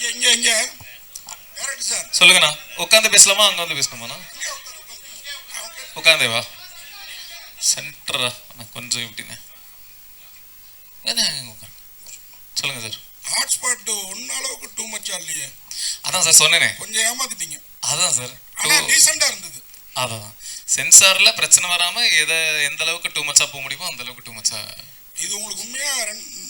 இங்க இங்க இங்க. சார் சொல்லுங்கண்ணா. உட்காந்து பேசலாமா? அங்க வந்து பேசணுமாண்ணா? உட்காந்தே வா. சென்டரா கொஞ்சம் இப்படிண்ணே. சொல்லுங்க சார் ஹாட்ஸ்பாட் ஒன்ன அளவுக்கு டூ மச்சா இல்லையே. அதான் சார் சொன்னேனே. கொஞ்சம் ஏமாத்திட்டீங்க. அதான் சார் ஆனா டீசெண்டா இருந்தது. அதான் சென்சார்ல பிரச்சனை வராம எதை எந்த அளவுக்கு டூ மச்சா போக முடியுமோ அந்த அளவுக்கு டூ மச்சா இது உங்களுக்கு உண்மையா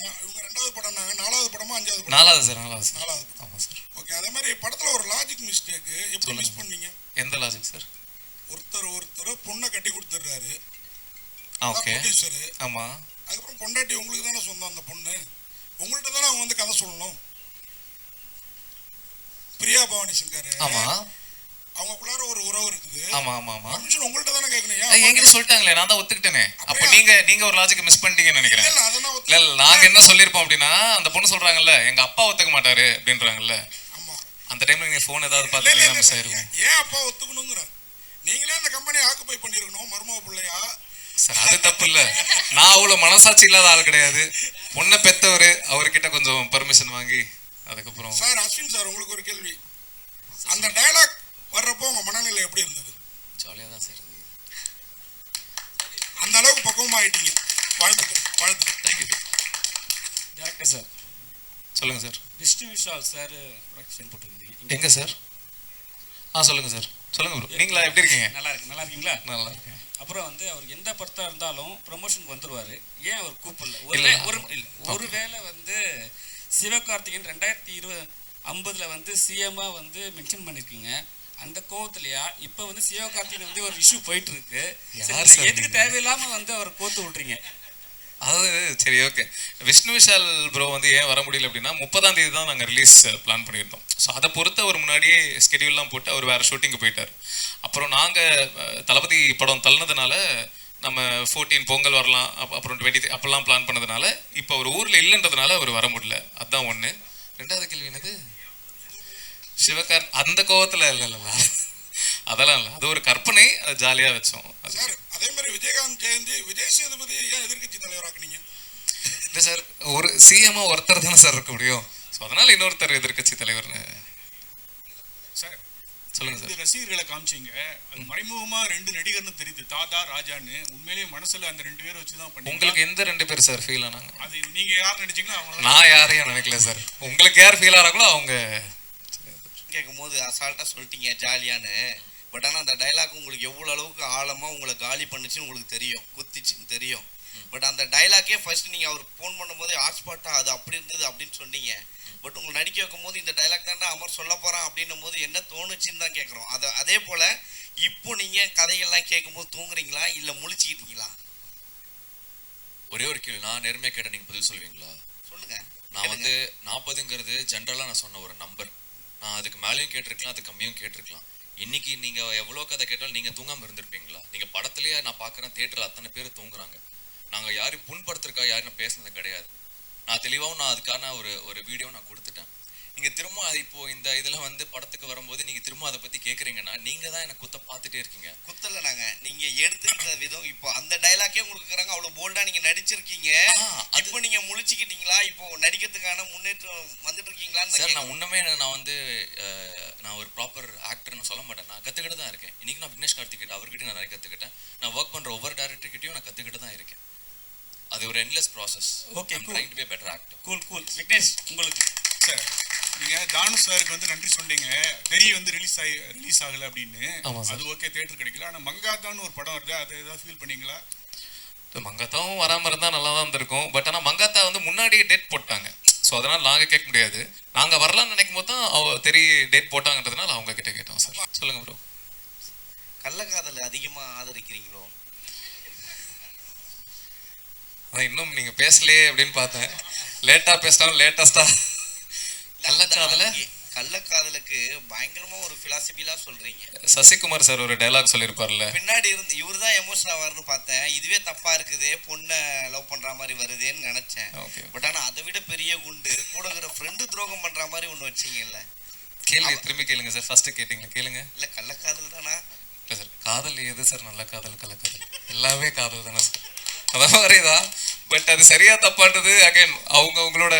இவங்க ரெண்டாவது படம்னாங்க நாலாவது படமா அஞ்சாவது படம்? நாலாவது சார் நாலாவது சார். நாலாவது படம் ஆமா சார். ஓகே அதே மாதிரி படத்துல ஒரு லாஜிக் மிஸ்டேக் எப்படி மிஸ் பண்ணீங்க? எந்த லாஜிக் சார்? ஒருத்தர் ஒருத்தர் பொண்ணை கட்டி கொடுத்துடுறாரு. ஓகே. ப்ரொடியூசர் ஆமா. அதுக்கப்புறம் பொண்டாட்டி உங்களுக்கு தானே சொந்தம் அந்த பொண்ணு? உங்கள்கிட்ட தானே அவங்க வந்து கதை சொல்லணும்? பிரியா பவானி சங்கர். ஆமா. அவங்களுக்குள்ளார ஒரு உறவு இருக்குது. ஆமா ஆமா ஆமா. பர்மிஷன் உங்கள்கிட்ட தானே கேட்கணும்? என்கிட்ட சொல்லிட்டாங்களே நான் தான் ஒத்துக்கிட்டேனே. அப்ப? நீங்க நீங்க ஒரு லாஜிக் மிஸ் பண்ணிட்டீங்கன்னு நினைக்கிறேன். இல்ல இல்ல நாங்க என்ன சொல்லிருப்போம் அப்படின்னா அந்த பொண்ணு சொல்றாங்கல்ல எங்க அப்பா ஒத்துக்க மாட்டாரு அப்படின்றாங்கல்ல. ஆமா. அந்த டைம்ல நீங்க போன் ஏதாவது இல்ல, மிஸ். ஆயிருக்கும் ஏன் அப்பா ஒத்துக்கணுங்கிற? நீங்களே அந்த கம்பெனியை ஆக்குப்பை பண்ணிருக்கணும் மருமக பிள்ளையா? சார் அது தப்பு இல்ல. நான் அவ்வளவு மனசாட்சி இல்லாத ஆள் கிடையாது. பொண்ணை பெத்தவரு அவர்கிட்ட கொஞ்சம் பர்மிஷன் வாங்கி அதுக்கப்புறம் சார் அஸ்வின் சார் உங்களுக்கு ஒரு கேள்வி. அந்த டயலாக் வர்றப்போ உங்க மனநிலை எப்படி இருந்தது? ஜாலியா தான் சார் இருந்தது. அந்த அளவுக்கு பக்குவமா ஆயிட்டீங்க. வாழ்த்துக்கள் வாழ்த்துக்கள். தேங்க்யூ டேரக்டர் சார் சொல்லுங்க sir Vishnu Vishal sir production போட்டிருந்தீங்க. எங்க சார் ஆ சொல்லுங்க சார் சொல்லுங்க ப்ரோ நீங்களா எப்படி இருக்கீங்க? நல்லா இருக்கு நல்லா இருக்கீங்களா? நல்லா இருக்கேன். அப்புறம் வந்து அவர் எந்த படத்தா இருந்தாலும் ப்ரொமோஷனுக்கு வந்துருவாரு. ஏன் அவர் கூப்பிடல? இல்ல. ஒருவே ஒரு இல்ல. ஒருவேளை வந்து சிவகார்த்திகேயன் ரெண்டாயிரத்தி இருபது ஐம்பதுல வந்து சிஎம்மா வந்து மென்ஷன் பண்ணிருக்கீங்க. அந்த கோவத்திலயா? இப்ப வந்து சிவகார்த்திகேயன் வந்து ஒரு இஷ்யூ போயிட்டு இருக்கு எதுக்கு? தேவையில்லாம வந்து அவர் கோத்து விட்றீங்க அதாவது சரி ஓகே விஷ்ணு விஷால் ப்ரோ வந்து ஏன் வர முடியல அப்படின்னா முப்பதாம் தேதி தான் நாங்கள் ரிலீஸ் பிளான் பண்ணியிருந்தோம். ஸோ அதை பொறுத்து அவர் முன்னாடியே ஸ்கெடியூல்லாம் போட்டு அவர் வேற ஷூட்டிங்கு போயிட்டார். அப்புறம் நாங்கள் தளபதி படம் தள்ளினதுனால நம்ம ஃபோர்டீன் பொங்கல் வரலாம் அப்~ அப்புறம் டுவெண்ட்டி அப்பெல்லாம் பிளான் பண்ணதுனால இப்போ அவர் ஊரில் இல்லைன்றதுனால அவர் வர முடியல. அதுதான் ஒன்று ரெண்டாவது கேள்வி என்னது? சிவகார் அந்த கோவத்தில் இல்லை இல்லை அதெல்லாம் இல்லை. அது ஒரு கற்பனை அது ஜாலியாக வச்சோம். சார் அதே மாதிரி விஜயகாந்த் ஜெயந்தி விஜய் சேதுபதி ஏன் எதிர்க்கட்சி தலைவராக்குனீங்க? இல்லை சார் ஒரு சிஎம்ஓ ஒருத்தர் தானே சார் இருக்க முடியும். ஸோ அதனால இன்னொருத்தர் எதிர்க்கட்சி தலைவர்னு. சார் சொல்லுங்க சார். ரசிகர்களை காமிச்சீங்க. அது மறைமுகமா ரெண்டு நடிகர்னு தெரியுது. தாதா ராஜான்னு. உண்மையிலேயே மனசுல அந்த ரெண்டு பேரை வச்சு தான் பண்ணீங்க உங்களுக்கு எந்த ரெண்டு பேர் சார் ஃபீல் ஆனாங்க? அது நீங்க யார் நினைச்சீங்களோ அவங்க நான் யாரையும் நினைக்கல சார். உங்களுக்கு யார் ஃபீல் ஆகிறாங்களோ அவங்க கேட்கும்போது அசால்ட்டாக சொல்லிட்டீங்க ஜாலியான்னு. பட் ஆனால் அந்த டைலாக் உங்களுக்கு எவ்வளோ அளவுக்கு ஆழமாக உங்களை காலி பண்ணுச்சுன்னு உங்களுக்கு தெரியும். குத்திச்சுன்னு தெரியும். பட் அந்த டைலாக்கே ஃபர்ஸ்ட் நீங்கள் அவர் ஃபோன் பண்ணும்போதே ஹாட்ஸ்பாட்டாக அது அப்படி இருந்தது அப்படின்னு சொன்னீங்க. பட் உங்களை நடிக்க வைக்கும் போது இந்த டைலாக் தான்டா அமர் சொல்ல போகிறான் அப்படின்னும் போது என்ன தோணுச்சுன்னு தான் கேட்குறோம் அதை அதே போல் இப்போ நீங்கள் கதைகள்லாம் கேட்கும்போது தூங்குறீங்களா? இல்லை முழிச்சுக்கிட்டீங்களா? ஒரே ஒரு கேள்வி நான் நேர்மையா கேட்ட நீங்க பதில் சொல்லுவீங்களா? சொல்லுங்கள் நான் வந்து நாற்பதுங்கிறது ஜென்ரலா நான் சொன்ன ஒரு நம்பர் அதுக்கு மேலேயும் கேட்டிருக்கலாம் அது கம்மியும் கேட்டிருக்கலாம். இன்னைக்கு நீங்க எவ்வளோ கதை கேட்டாலும் நீங்க தூங்காம இருந்திருப்பீங்களா? நீங்க படத்துலயே நான் பாக்குறேன் தேட்டரில் அத்தனை பேர் தூங்குறாங்க. நாங்க யாரையும் புண்படுத்திருக்கா யாரும் பேசுனது கிடையாது. நான் தெளிவாகவும் நான் அதுக்கான ஒரு ஒரு வீடியோ நான் கொடுத்துட்டேன். நீங்க திரும்ப அது இப்போ இந்த இதுல வந்து படத்துக்கு வரும்போது நீங்க திரும்ப அதை பத்தி கேக்குறீங்கன்னா நீங்க தான் என்ன குத்த பார்த்துட்டே இருக்கீங்க? குத்தல நாங்க. நீங்க எடுத்துக்கிட்ட விதம் இப்போ அந்த டைலாக்கே உங்களுக்கு இருக்கிறாங்க. அவ்வளவு போல்டா நீங்க நடிச்சிருக்கீங்க. ஆ, அது- இப்போ நீங்க முழிச்சுக்கிட்டீங்களா? இப்போ நடிக்கிறதுக்கான முன்னேற்றம் வந்துட்டு இருக்கீங்களான்னு சார் நான். உண்மையே நான் வந்து நான் ஒரு ப்ராப்பர் ஆக்டர்னு சொல்ல மாட்டேன். நான் கற்றுக்கிட்டு தான் இருக்கேன். இன்னைக்கு நான் விக்னேஷ் கார்த்திகிட்ட அவர்கிட்ட நான் நிறைய கற்றுக்கிட்டேன் நான் ஒர்க் பண்ணுற ஒவ்வொரு டேரக்டர்கிட்டையும் நான் கற்றுக்கிட்டு தான் இருக்கேன். அது ஒரு endless process actor cool cool Vignesh உங்களுக்கு. சார் நீங்க தானு சாருக்கு வந்து நன்றி சொன்னீங்க. தெரிய வந்து ரிலீஸ் ஆகி ரிலீஸ் ஆகல அப்படின்னு. அது ஓகே தியேட்டர் கிடைக்கல. ஆனா மங்காத்தான்னு ஒரு படம் வருது. அதை ஏதாவது ஃபீல் பண்ணீங்களா? மங்காத்தாவும் வராமல் இருந்தால் நல்லா தான் இருந்திருக்கும். பட் ஆனால் மங்காத்தா வந்து முன்னாடியே டேட் போட்டாங்க. ஸோ அதனால் நாங்கள் கேட்க முடியாது. நாங்கள் வரலாம்னு நினைக்கும் போது தான் அவ தெரிய டேட் போட்டாங்கன்றதுனால அவங்க கிட்ட கேட்டோம் சார். சொல்லுங்க ப்ரோ கள்ளக்காதலை அதிகமா ஆதரிக்கிறீங்களோ அதான் இன்னும் நீங்கள் பேசலையே அப்படின்னு பார்த்தேன். லேட்டாக பேசினாலும் லேட்டஸ்ட்டாக கள்ளக்காதலை? கள்ளக்காதலுக்கு பயங்கரமா ஒரு பிலாசபிலாம் சொல்றீங்க. சசிகுமார் சார் ஒரு டைலாக் சொல்லியிருப்பார்ல. பின்னாடி இருந்து இவர் தான் எமோஷன் ஆவார்னு பார்த்தேன். இதுவே தப்பா இருக்குதே பொண்ணை லவ் பண்ற மாதிரி வருதேன்னு நினைச்சேன். பட் ஆனா அதை விட பெரிய குண்டு கூட இருக்கிற ஃப்ரெண்டு துரோகம் பண்ற மாதிரி ஒண்ணு வச்சீங்கல்ல. கேள்வி திரும்பி கேளுங்க சார் ஃபர்ஸ்ட் கேட்டிங்களா? கேளுங்க. இல்ல கள்ளக்காதல் தானா? இல்லை சார் காதல் எது சார்? நல்ல காதல் கள்ளக்காதல் எல்லாமே காதல் தானே சார். அதான் மாதிரிதான் பட் அது சரியா தப்பான்றது அகைன் அவங்க அவங்களோட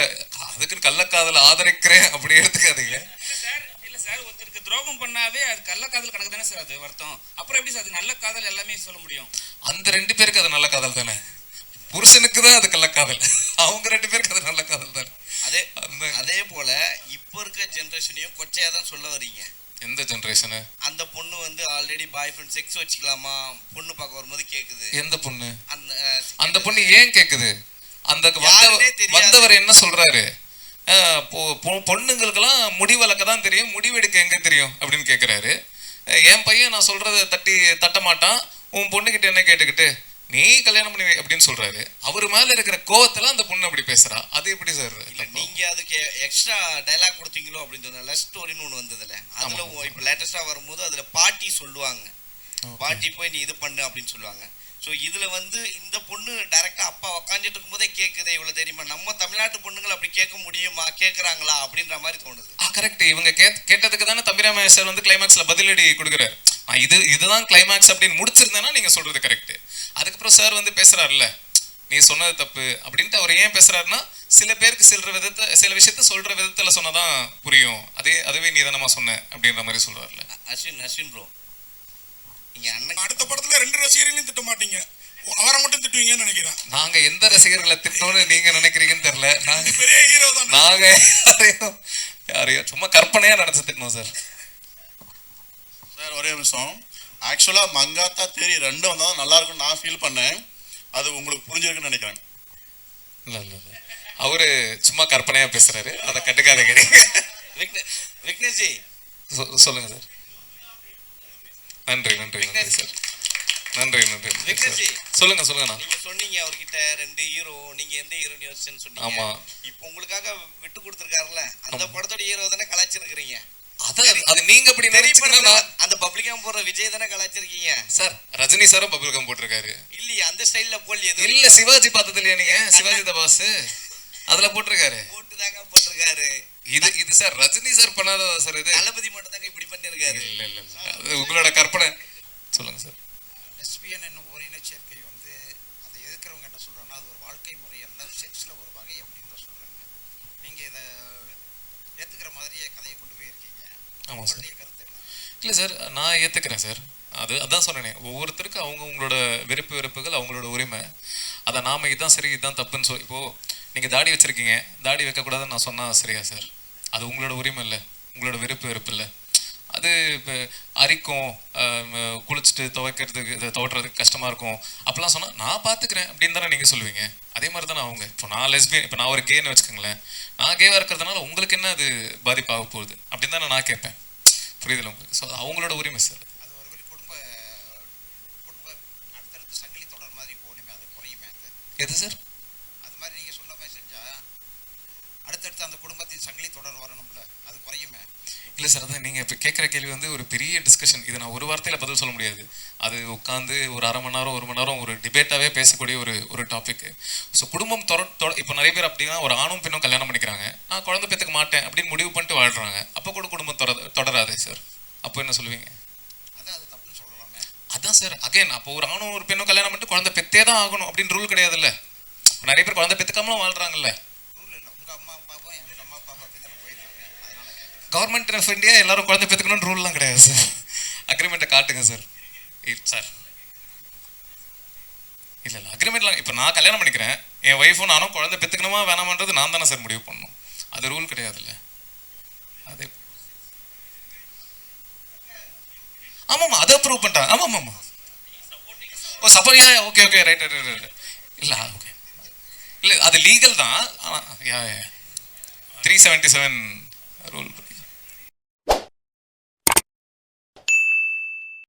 அதுக்குன்னு கள்ளக்காதல் ஆதரிக்கிறேன் அப்படி எடுத்துக்காதீங்க. இல்ல சார் இல்ல சார் ஒருத்தருக்கு துரோகம் பண்ணாவே அது கள்ளக்காதல் கணக்கு தானே சார் அது வருத்தம். அப்புறம் எப்படி சார் அது நல்ல காதல் எல்லாமே சொல்ல முடியும்? அந்த ரெண்டு பேருக்கு அது நல்ல காதல் தானே? புருஷனுக்கு தான் அது கள்ளக்காதல். அவங்க ரெண்டு பேருக்கு அது நல்ல காதல் தானே? அதே அதே போல இப்போ இருக்க ஜென்ரேஷனையும் கொச்சையா தான் சொல்ல வரீங்க எந்த ஜென்ரேஷனு அந்த பொண்ணு வந்து ஆல்ரெடி பாய் ஃப்ரெண்ட் செக்ஸ் வச்சுக்கலாமா? பொண்ணு பார்க்க வரும்போது கேக்குது. எந்த பொண்ணு? அந்த அந்த பொண்ணு ஏன் கேக்குது? அந்த. வந்தவர் என்ன சொல்றாரு? பொண்ணுங்களுக்கெல்லாம் முடி வளர்க்க தான் தெரியும் முடிவெடுக்க எங்க தெரியும் அப்படின்னு கேக்குறாரு. அஹ், என் பையன் நான் சொல்றத தட்டி தட்ட மாட்டான். உன் பொண்ணுகிட்ட என்ன கேட்டுக்கிட்டு நீ கல்யாணம் பண்ணி அப்படின்னு சொல்றாரு. அவர் மேல இருக்கிற கோவத்துல அந்த பொண்ணு அப்படி பேசுறா. அது எப்படி சார்? இல்ல நீங்க அதுக்கு எக்ஸ்ட்ரா டைலாக் கொடுத்தீங்களோ அப்படின்னு சொன்ன லவ் ஸ்டோரின்னு ஒன்று வந்ததுல. அதுல. இப்போ லேட்டஸ்டா வரும்போது அதுல பாட்டி சொல்லுவாங்க. பாட்டி போய் நீ இது பண்ணு அப்படின்னு சொல்லுவாங்க. ஸோ இதுல வந்து இந்த பொண்ணு டைரக்டா அப்பா உக்காந்துட்டு இருக்கும்போதே கேக்குதே இவ்வளவு தெரியுமா. நம்ம தமிழ்நாட்டு பொண்ணுங்களை அப்படி கேட்க முடியுமா? கேக்குறாங்களா? அப்படின்ற மாதிரி தோணுது. கரெக்ட் இவங்க கேட் கேட்டதுக்கு தானே தம்பிராம சார் வந்து கிளைமேக்ஸ்ல பதிலடி கொடுக்குறாரு. இது இதுதான் கிளைமேக்ஸ் அப்படின்னு முடிச்சிருந்தேன்னா நீங்க சொல்றது கரெக்ட் அதுக்கப்புறம் சார் வந்து பேசுறாருல்ல நீ சொன்னது தப்பு அப்படின்ட்டு அவர் ஏன் பேசுறாருன்னா சில பேருக்கு சில விதத்தை சில விஷயத்த சொல்ற விதத்துல சொன்னதான் புரியும். அதே அதுவே நீ தானமா சொன்ன அப்படின்ற மாதிரி சொல்றாருல்ல. அ- அஸ்வின் அஸ்வின் ப்ரோ நீங்க அண்ணன் அடுத்த படத்துல ரெண்டு ரசிகர்களையும் திட்ட மாட்டீங்க. அவரை மட்டும் திட்டுவீங்கன்னு நினைக்கிறேன். நாங்க எந்த ரசிகர்களை திட்டோம்னு நீங்க நினைக்கிறீங்கன்னு தெரியல. நாங்க பெரிய ஹீரோ தான். நாங்க யாரையும் யாரையும் சும்மா கற்பனையா நினைச்சு திட்டணும் சார் சார் ஒரே நிமிஷம். ஆக்சுவலாக மங்காத்தா தேரி ரெண்டும் வந்தால் நல்லா இருக்கும்னு நான் ஃபீல் பண்ணேன். அது உங்களுக்கு புரிஞ்சிருக்குன்னு நினைக்கிறேன். இல்ல இல்ல இல்ல. அவரு சும்மா கற்பனையா பேசுறாரு. அதை கட்டுக்காதீங்க விக்னே விக்னேஷ்ஜி. சொ- சொல்லுங்க சார் நன்றி நன்றி நன்றி சார் நன்றி நன்றி. சொல்லுங்க சொல்லுங்கண்ணா. நீங்க சொன்னீங்க அவர்கிட்ட ரெண்டு ஹீரோ நீங்க எந்த ஹீரோன்னு யோசிச்சேன்னு சொன்னீங்க. ஆமா. இப்போ உங்களுக்காக விட்டு கொடுத்துருக்காருல்ல? அந்த படத்தோட ஹீரோ தானே கலாச்சிருக்கிறீங்க அது நீங்க அப்படி தெரிய நினைச்சீங்கன்னா அந்த பப்ளிக்கா போடுற விஜய் தானே கலாச்சிருக்கீங்க சார் ரஜினி சாரும் பபுள் கம் போட்டிருக்காரு. இல்லையே அந்த ஸ்டைல்ல போல் இல்ல சிவாஜி பார்த்தது இல்லையா நீங்க சிவாஜி த பாஸ் அதுல போட்டிருக்காரு. போட்டு தாங்க போட்டிருக்காரு. இது இது சார் ரஜினி சார் பண்ணாததா சார் இது? தளபதி மட்டும் தாங்க இப்படி பண்ணிருக்காரு இல்ல இல்ல இல்ல அது உங்களோட கற்பனை. சொல்லுங்க சார் லெஸ்பியன் என்னும் ஒரு இனச்சேர்க்கை வந்து அதை எதிர்க்கிறவங்க என்ன சொல்றாங்கன்னா அது ஒரு வாழ்க்கை முறை அல்ல செக்ஸில் ஒரு வகை அப்படின்னு தான் சொல்றாங்க. நீங்க இதை ஏத்துக்கிற மாதிரியே கதையை கொண்டு போயிருக்கீங்க. ஆமா சார் கருத்து இல்லை சார் நான் ஏற்றுக்கிறேன் சார் அது அதான் சொன்னேனே. ஒவ்வொருத்தருக்கு அவங்க உங்களோட விருப்பு வெறுப்புகள் அவங்களோட உரிமை. அதை நாம இதுதான் சரி இதுதான் தப்புன்னு சொல்லி இப்போது நீங்கள் தாடி வச்சுருக்கீங்க தாடி வைக்கக்கூடாதுன்னு நான் சொன்னால் சரியா சார் அது உங்களோட உரிமை இல்லை உங்களோட விருப்பு வெறுப்பு இல்லை. அது இப்போ அரிக்கும் குளிச்சுட்டு துவைக்கிறதுக்கு துவட்டுறதுக்கு கஷ்டமாக இருக்கும். அப்போலாம் சொன்னால் நான் பார்த்துக்கிறேன் அப்படின்னு தானே நீங்கள் சொல்லுவீங்க? அதே மாதிரி தானே அவங்க. இப்போ நான் லெஸ்பியன் இப்போ நான் ஒரு கேன்னு வச்சுக்கோங்களேன். நான் கேவாக இருக்கிறதுனால உங்களுக்கு என்ன அது பாதிப்பாக போகுது? அப்படின்னு தானே நான் கேட்பேன். புரியுதுல உங்களுக்கு? ஸோ அவங்களோட உரிமை சார். அது ஒரு மாதிரி குடும்ப குடும்ப அடுத்தடுத்து சங்கிலி தொடர் மாதிரி போகணுமே அது குறையுமே அது. எது சார்? அது மாதிரி நீங்க சொன்ன மாதிரி செஞ்சா அடுத்தடுத்து அந்த குடும்பத்தின் சங்கிலி தொடர் வரணும்ல அது குறையுமே. இல்லை சார் அதான் நீங்கள் இப்போ கேட்குற கேள்வி வந்து ஒரு பெரிய டிஸ்கஷன் இது நான் ஒரு வார்த்தையில் பதில் சொல்ல முடியாது. அது உட்காந்து ஒரு அரை மணி நேரம் ஒரு மணி நேரம் ஒரு டிபேட்டாகவே பேசக்கூடிய ஒரு ஒரு டாபிக் ஸோ குடும்பம் தொட தொட இப்போ நிறைய பேர் அப்படின்னா ஒரு ஆணும் பெண்ணும் கல்யாணம் பண்ணிக்கிறாங்க. நான் குழந்தை பெற்றுக்க மாட்டேன் அப்படின்னு முடிவு பண்ணிட்டு வாழ்கிறாங்க அப்போ கூட குடும்பம் தொட தொடராதே சார் அப்போ என்ன சொல்லுவீங்க? அதான் சார் அகைன் அப்போ ஒரு ஆணும் ஒரு பெண்ணும் கல்யாணம் பண்ணிட்டு குழந்தை பெத்தே தான் ஆகணும் அப்படின்னு ரூல் கிடையாதுல்ல. நிறைய பேர் குழந்தை பெற்றுக்காமலும் வாழ்கிறாங்கல்ல கவர்மெண்ட் ஆஃப் இந்தியா எல்லாரும் குழந்தை பெற்றுக்கணும்னு ரூல்லாம் கிடையாது சார் அக்ரிமெண்ட்டை காட்டுங்க சார் சார் இல்லை இல்லை அக்ரிமெண்ட்லாம் இப்போ நான் கல்யாணம் பண்ணிக்கிறேன். என் ஒய்ஃபும் நானும் குழந்தை பெற்றுக்கணுமா வேணாமான்றது நான் தானே சார் முடிவு பண்ணணும். அது ரூல் கிடையாதுல்ல. அது ஆமாம்மா அதை அப்ரூவ் பண்ணிட்டாங்க ஆமாம் ஆமாம் ஓ support yeah okay okay right right right இல்லை ஓகே இல்லை அது லீகல் தான். ஆனால் yeah three seventy seven rule